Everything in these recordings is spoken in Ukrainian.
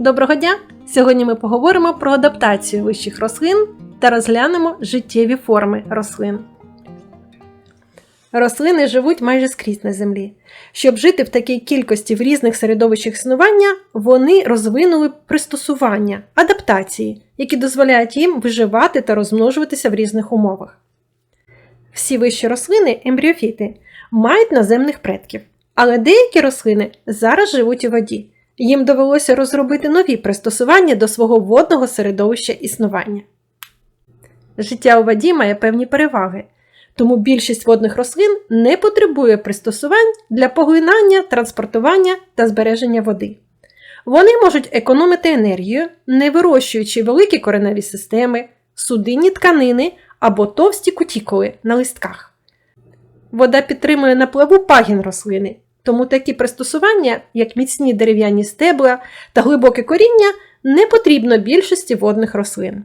Доброго дня! Сьогодні ми поговоримо про адаптацію вищих рослин та розглянемо життєві форми рослин. Рослини живуть майже скрізь на землі. Щоб жити в такій кількості в різних середовищах існування, вони розвинули пристосування, адаптації, які дозволяють їм виживати та розмножуватися в різних умовах. Всі вищі рослини, ембріофіти, мають наземних предків, але деякі рослини зараз живуть у воді. Їм довелося розробити нові пристосування до свого водного середовища існування. Життя у воді має певні переваги, тому більшість водних рослин не потребує пристосувань для поглинання, транспортування та збереження води. Вони можуть економити енергію, не вирощуючи великі кореневі системи, судинні тканини або товсті кутікули на листках. Вода підтримує на плаву пагін рослини, тому такі пристосування, як міцні дерев'яні стебла та глибоке коріння, не потрібно більшості водних рослин.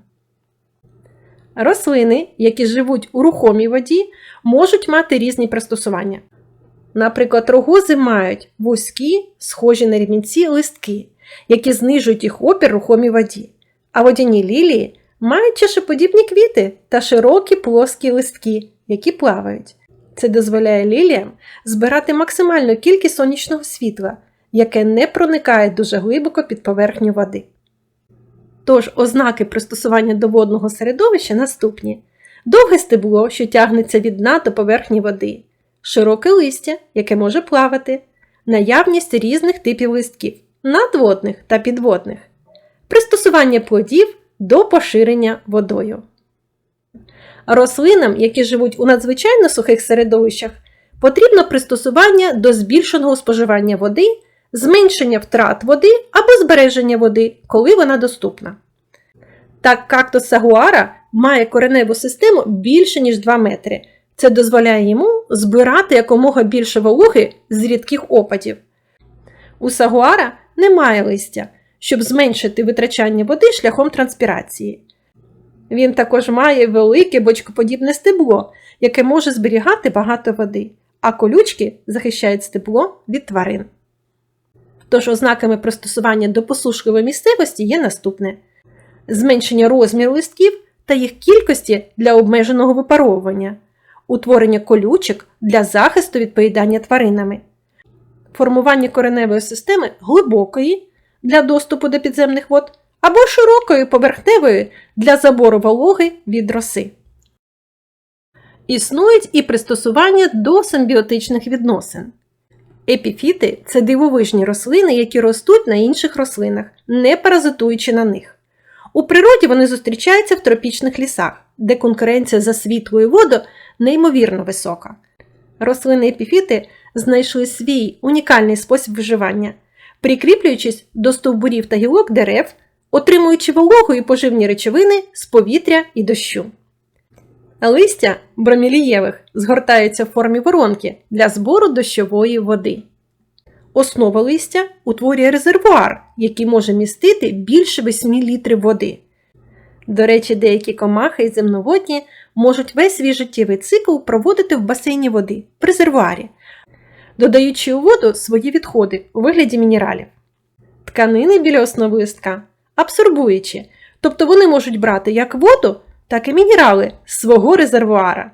Рослини, які живуть у рухомій воді, можуть мати різні пристосування. Наприклад, рогози мають вузькі, схожі на рівнінці листки, які знижують їх опір рухомій воді, а водяні лілії мають чашеподібні квіти та широкі плоскі листки, які плавають. Це дозволяє ліліям збирати максимальну кількість сонячного світла, яке не проникає дуже глибоко під поверхню води. Тож ознаки пристосування до водного середовища наступні: довге стебло, що тягнеться від дна до поверхні води, широке листя, яке може плавати, наявність різних типів листків, надводних та підводних, пристосування плодів до поширення водою. Рослинам, які живуть у надзвичайно сухих середовищах, потрібно пристосування до збільшеного споживання води, зменшення втрат води або збереження води, коли вона доступна. Так, кактус сагуара має кореневу систему більше, ніж 2 метри. Це дозволяє йому збирати якомога більше вологи з рідких опадів. У сагуара немає листя, щоб зменшити витрачання води шляхом транспірації. Він також має велике бочкоподібне стебло, яке може зберігати багато води, а колючки захищають стебло від тварин. Тож ознаками пристосування до посушливої місцевості є наступне: зменшення розміру листків та їх кількості для обмеженого випаровування, утворення колючок для захисту від поїдання тваринами, формування кореневої системи глибокої для доступу до підземних вод або широкою поверхневою для забору вологи від роси. Існують і пристосування до симбіотичних відносин. Епіфіти це дивовижні рослини, які ростуть на інших рослинах, не паразитуючи на них. У природі вони зустрічаються в тропічних лісах, де конкуренція за світло і воду неймовірно висока. Рослини епіфіти знайшли свій унікальний спосіб виживання, прикріплюючись до стовбурів та гілок дерев, отримуючи вологу і поживні речовини з повітря і дощу. Листя бромілієвих згортаються в формі воронки для збору дощової води. Основа листя утворює резервуар, який може містити більше 8 літрів води. До речі, деякі комахи і земноводні можуть весь свій життєвий цикл проводити в басейні води в резервуарі, додаючи у воду свої відходи у вигляді мінералів. Тканини біля основи листка абсорбуючі, тобто вони можуть брати як воду, так і мінерали з свого резервуара.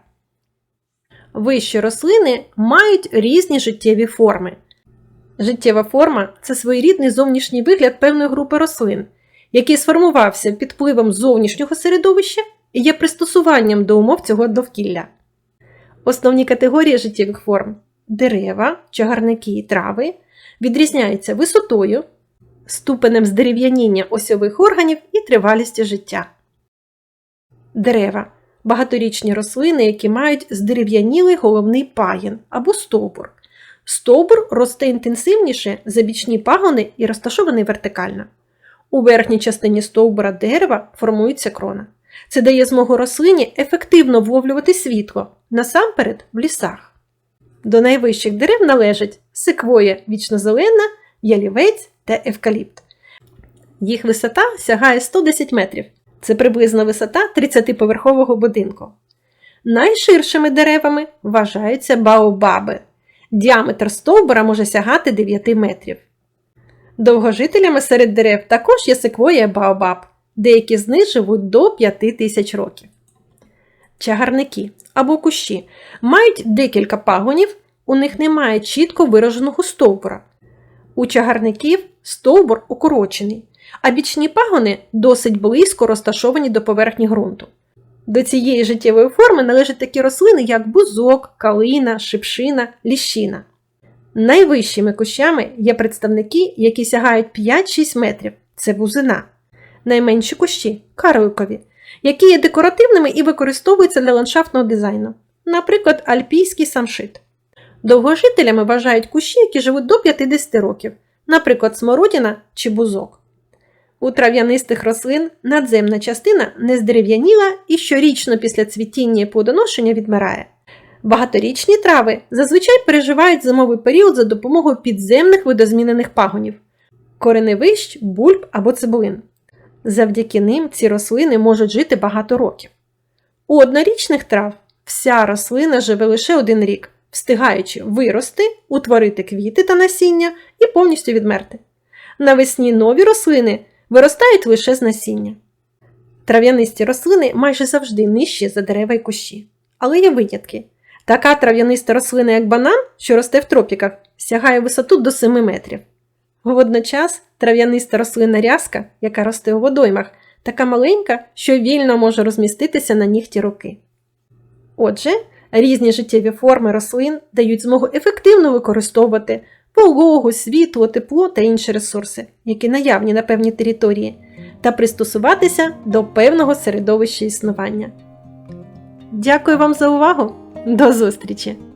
Вищі рослини мають різні життєві форми. Життєва форма це своєрідний зовнішній вигляд певної групи рослин, який сформувався під впливом зовнішнього середовища і є пристосуванням до умов цього довкілля. Основні категорії життєвих форм дерева, чагарники і трави відрізняються висотою, ступенем здерев'яніння осьових органів і тривалістю життя. Дерева багаторічні рослини, які мають здерев'янілий головний пагін або стовбур. Стовбур росте інтенсивніше за бічні пагони і розташований вертикально. У верхній частині стовбура дерева формується крона. Це дає змогу рослині ефективно вловлювати світло, насамперед в лісах. До найвищих дерев належать секвоя вічнозелена, ялівець та евкаліпт. Їх висота сягає 110 метрів. Це приблизна висота 30-поверхового будинку. Найширшими деревами вважаються баобаби. Діаметр стовбура може сягати 9 метрів. Довгожителями серед дерев також є секвоя Баобаб. Деякі з них живуть до 5 тисяч років. Чагарники або кущі мають декілька пагонів, у них немає чітко вираженого стовбура. У чагарників стовбур укорочений, а бічні пагони досить близько розташовані до поверхні ґрунту. До цієї життєвої форми належать такі рослини, як бузок, калина, шипшина, ліщина. Найвищими кущами є представники, які сягають 5-6 метрів це бузина. Найменші кущі карикові, які є декоративними і використовуються для ландшафтного дизайну, наприклад, альпійський самшит. Довгожителями вважають кущі, які живуть до 50 років, наприклад, смородина чи бузок. У трав'янистих рослин надземна частина не здерев'яніла і щорічно після цвітіння і плодоношення відмирає. Багаторічні трави зазвичай переживають зимовий період за допомогою підземних видозмінених пагонів кореневищ, бульб або цибулин. Завдяки ним ці рослини можуть жити багато років. У однорічних трав вся рослина живе лише один рік, встигаючи вирости, утворити квіти та насіння і повністю відмерти. Навесні нові рослини виростають лише з насіння. Трав'янисті рослини майже завжди нижчі за дерева й кущі. Але є винятки. Така трав'яниста рослина, як банан, що росте в тропіках, сягає висоту до 7 метрів. Водночас трав'яниста рослина рязка, яка росте у водоймах, така маленька, що вільно може розміститися на нігті руки. Отже, різні життєві форми рослин дають змогу ефективно використовувати пологу, світло, тепло та інші ресурси, які наявні на певній території, та пристосуватися до певного середовища існування. Дякую вам за увагу! До зустрічі!